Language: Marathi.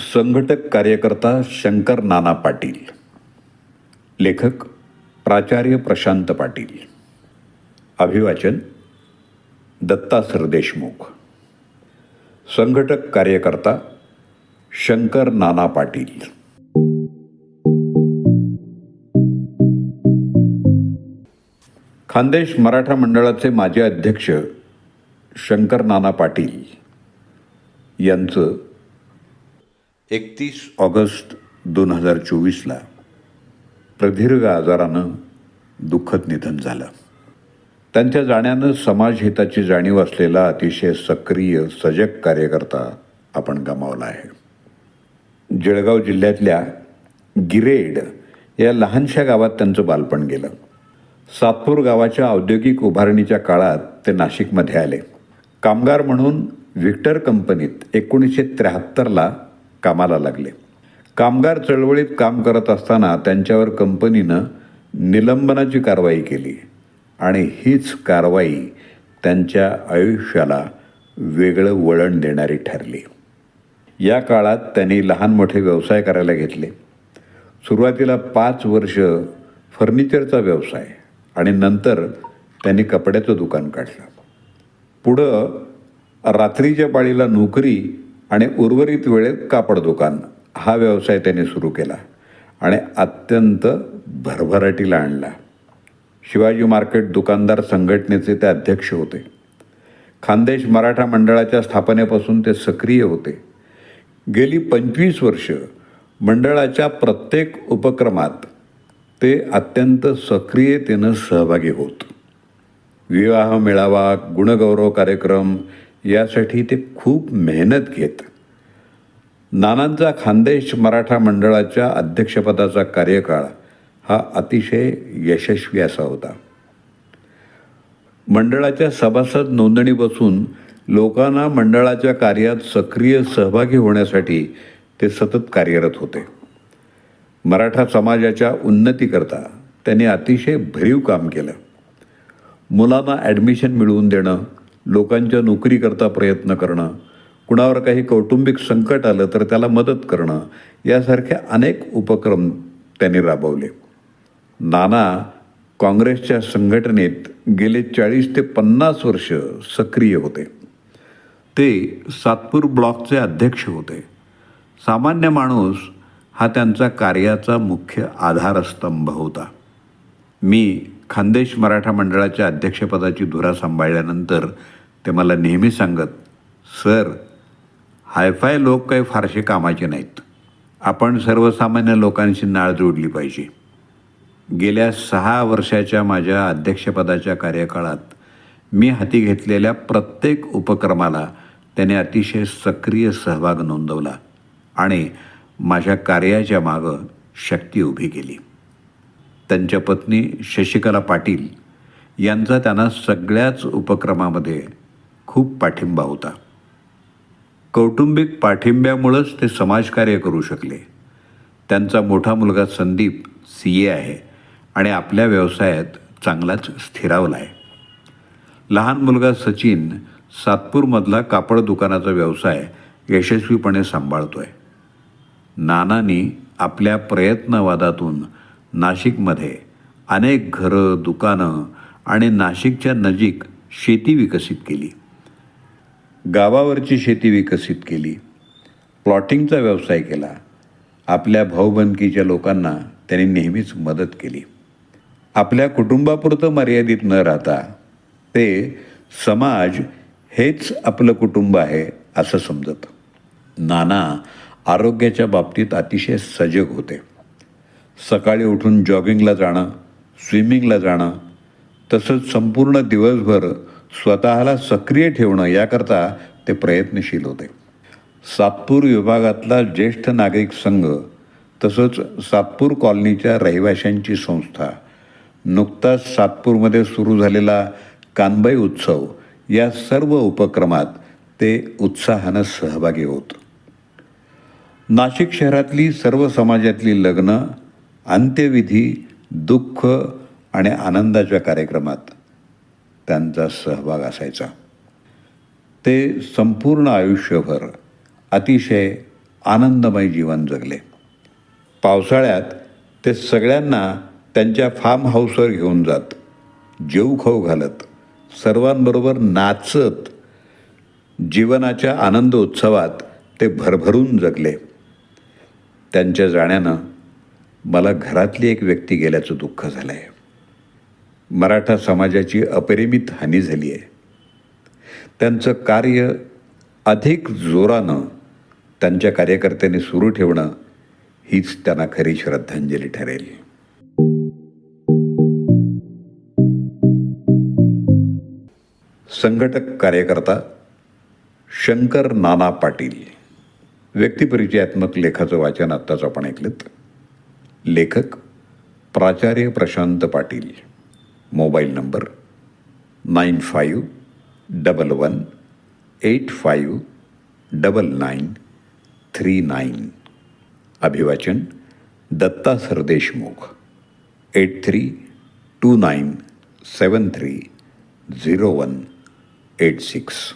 संघटक कार्यकर्ता शंकर नाना पाटील. लेखक प्राचार्य प्रशांत पाटील. अभिवाचन दत्ता सरदेशमुख संघटक कार्यकर्ता शंकर नाना पाटील. खानदेश मराठा मंडळाचे माजी अध्यक्ष शंकर नाना पाटील यांचं एकतीस ऑगस्ट दोन हजार चोवीसला प्रदीर्घ आजारानं दुःखद निधन झालं. त्यांच्या जाण्यानं समाजहिताची जाणीव असलेला अतिशय सक्रिय सजग कार्यकर्ता आपण गमावला आहे. जळगाव जिल्ह्यातल्या गिरेड या लहानशा गावात त्यांचं बालपण गेलं. सातपूर गावाच्या औद्योगिक उभारणीच्या काळात ते नाशिकमध्ये आले. कामगार म्हणून व्हिक्टर कंपनीत एकोणीसशे त्र्याहत्तरला कामाला लागले. कामगार चळवळीत काम करत असताना त्यांच्यावर कंपनीनं निलंबनाची कारवाई केली आणि हीच कारवाई त्यांच्या आयुष्याला वेगळं वळण देणारी ठरली. या काळात त्यांनी लहान मोठे व्यवसाय करायला घेतले. सुरुवातीला पाच वर्ष फर्निचरचा व्यवसाय आणि नंतर त्यांनी कपड्याचं दुकान काढलं. पुढं रात्रीच्या पाळीला नोकरी आणि उर्वरित वेळेत कापड दुकान. हा व्यवसाय त्यांनी सुरू केला आणि अत्यंत भरभराटीला आणला. शिवाजी मार्केट दुकानदार संघटनेचे ते अध्यक्ष होते. खानदेश मराठा मंडळाच्या स्थापनेपासून ते सक्रिय होते. गेली पंचवीस वर्ष मंडळाच्या प्रत्येक उपक्रमात ते अत्यंत सक्रियतेनं सहभागी होत. विवाह मेळावा गुणगौरव कार्यक्रम यासाठी ते खूप मेहनत घेत. नानांचा खानदेश मराठा मंडळाच्या अध्यक्षपदाचा कार्यकाळ हा अतिशय यशस्वी असा होता. मंडळाच्या सभासद नोंदणी बसून लोकांना मंडळाच्या कार्यात सक्रिय सहभागी होण्यासाठी ते सतत कार्यरत होते. मराठा समाजाच्या उन्नतीकरता त्यांनी अतिशय भरीव काम केलं. मुलांना ॲडमिशन मिळवून देणं लोकांच्या नोकरीकरता प्रयत्न करणं कुणावर काही कौटुंबिक संकट आलं तर त्याला मदत करणं यासारखे अनेक उपक्रम त्यांनी राबवले. नाना काँग्रेसच्या संघटनेत गेले चाळीस ते पन्नास वर्ष सक्रिय होते. ते सातपूर ब्लॉकचे अध्यक्ष होते. सामान्य माणूस हा त्यांचा कार्याचा मुख्य आधारस्तंभ होता. मी खानदेश मराठा मंडळाच्या अध्यक्षपदाची धुरा सांभाळल्यानंतर ते मला नेहमी सांगत सर हायफाय लोक काही फारसे कामाचे नाहीत. आपण सर्वसामान्य लोकांशी नाळ जोडली पाहिजे. गेल्या सहा वर्षाच्या माझ्या अध्यक्षपदाच्या कार्यकाळात मी हाती घेतलेल्या प्रत्येक उपक्रमाला त्याने अतिशय सक्रिय सहभाग नोंदवला आणि माझ्या कार्याच्या मागं शक्ती उभी केली. त्यांच्या पत्नी शशिकला पाटील यांचा त्यांना सगळ्याच उपक्रमामध्ये खूप पाठिंबा होता. कौटुंबिक पाठिंब्यामुळंच ते समाजकार्य करू शकले. त्यांचा मोठा मुलगा संदीप सी ए आहे आणि आपल्या व्यवसायात चांगलाच स्थिरावला आहे लहान मुलगा सचिन सातपूरमधला कापड दुकानाचा व्यवसाय यशस्वीपणे सांभाळतोय. नानानी आपल्या प्रयत्नवादातून नाशिकमध्ये अनेक घरं दुकानं आणि नाशिकच्या नजीक शेती विकसित केली. गावावरची शेती विकसित केली. प्लॉटिंगचा व्यवसाय केला. आपल्या भाऊबंदकीच्या लोकांना त्यांनी नेहमीच मदत केली. आपल्या कुटुंबापुरतं मर्यादित न राहता ते समाज हेच आपलं कुटुंब आहे असं समजत. नाना आरोग्याच्या बाबतीत अतिशय सजग होते. सकाळी उठून जॉगिंगला जाणं स्विमिंगला जाणं तसंच संपूर्ण दिवसभर स्वतःला सक्रिय ठेवणं याकरता ते प्रयत्नशील होते. सातपूर विभागातला ज्येष्ठ नागरिक संघ तसंच सातपूर कॉलनीच्या रहिवाशांची संस्था नुकताच सातपूरमध्ये सुरू झालेला कानबाई उत्सव या सर्व उपक्रमात ते उत्साहानं सहभागी होत. नाशिक शहरातली सर्व समाजातली लग्न अंत्यविधी दुःख आणि आनंदाच्या कार्यक्रमात त्यांचा सहभाग असायचा. ते संपूर्ण आयुष्यभर अतिशय आनंदमय जीवन जगले. पावसाळ्यात ते सगळ्यांना त्यांच्या फार्म हाऊसवर घेऊन जात जेऊ खाऊ घालत सर्वांबरोबर नाचत जीवनाच्या आनंद उत्सवात ते भरभरून जगले. त्यांच्या जाण्यानं मला घरातली एक व्यक्ती गेल्याचं दुःख झालं आहे मराठा समाजाची अपरिमित हानी झाली आहे. त्यांचं कार्य अधिक जोरानं त्यांच्या कार्यकर्त्यांनी सुरू ठेवणं हीच त्यांना खरी श्रद्धांजली ठरेल. संघटक कार्यकर्ता शंकर नाना पाटील व्यक्तिपरिचयात्मक लेखाचं वाचन आत्ताच आपण ऐकलं लेखक प्राचार्य Prashant Patil. Mobile number nine five double one eight five double nine three nine. अभिवाचन Datta Sardeshmukh. Eight three two nine seven three zero one eight six.